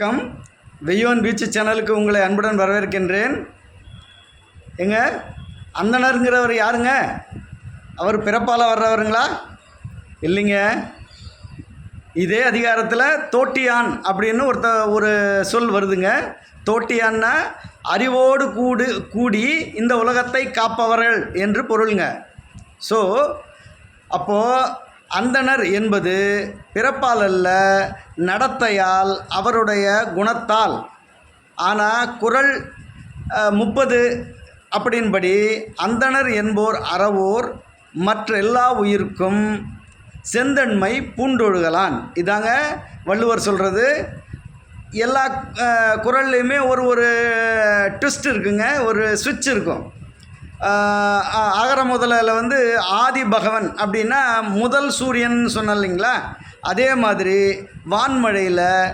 வணக்கம். வெய்யோன் பீச்சு சேனலுக்கு உங்களை அன்புடன் வரவேற்கின்றேன். எங்க? அந்தணருங்கிறவர் யாருங்க? அவர் பிறப்பால் வர்றவருங்களா? இல்லைங்க. இதே அதிகாரத்தில் தோட்டியான் அப்படின்னு ஒருத்த ஒரு சொல் வருதுங்க. தோட்டியான்னா அறிவோடு கூடு கூடி இந்த உலகத்தை காப்பவர்கள் என்று பொருளுங்க. ஸோ அப்போது அந்தணர் என்பது பிறப்பால் அல்ல நடத்தையால் அவருடைய குணத்தால். ஆனால் குரல் முப்பது அப்படின்படி அந்தணர் என்போர் அறவோர் மற்ற எல்லா உயிருக்கும் செந்தன்மை பூண்டொழுகலான். இதாங்க வள்ளுவர் சொல்கிறது எல்லா குரல்லையுமே ஒரு ஒரு ட்விஸ்ட் இருக்குங்க ஒரு சுவிட்ச் இருக்கும். அகர முதலில் வந்து ஆதி பகவன் அப்படின்னா முதல் சூரியன் சொன்ன இல்லைங்களா? அதே மாதிரி வான்மழையில்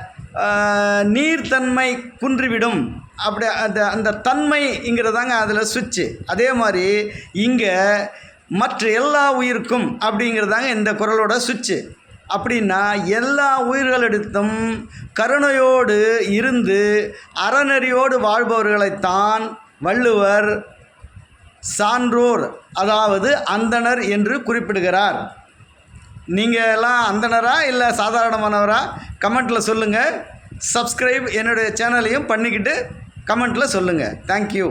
நீர்த்தன்மை குன்றிவிடும். அப்படி அந்த அந்த தன்மைங்கிறதாங்க அதில் சுவிட்சு. அதே மாதிரி இங்கே மற்ற எல்லா உயிருக்கும் அப்படிங்கிறதாங்க இந்த குரலோட சுவிட்சு. அப்படின்னா எல்லா உயிர்களிடத்தும் கருணையோடு இருந்து அறநெறியோடு வாழ்பவர்களைத்தான் வள்ளுவர் சான்றோர் அதாவது அந்தணர் என்று குறிப்பிடுகிறார். நீங்கள் எல்லாம் அந்தனரா இல்லை சாதாரணமானவரா? கமெண்ட்டில் சொல்லுங்கள் சப்ஸ்கிரைப் என்னுடைய சேனலையும் பண்ணிக்கிட்டு கமெண்ட்டில் சொல்லுங்கள் தேங்க்யூ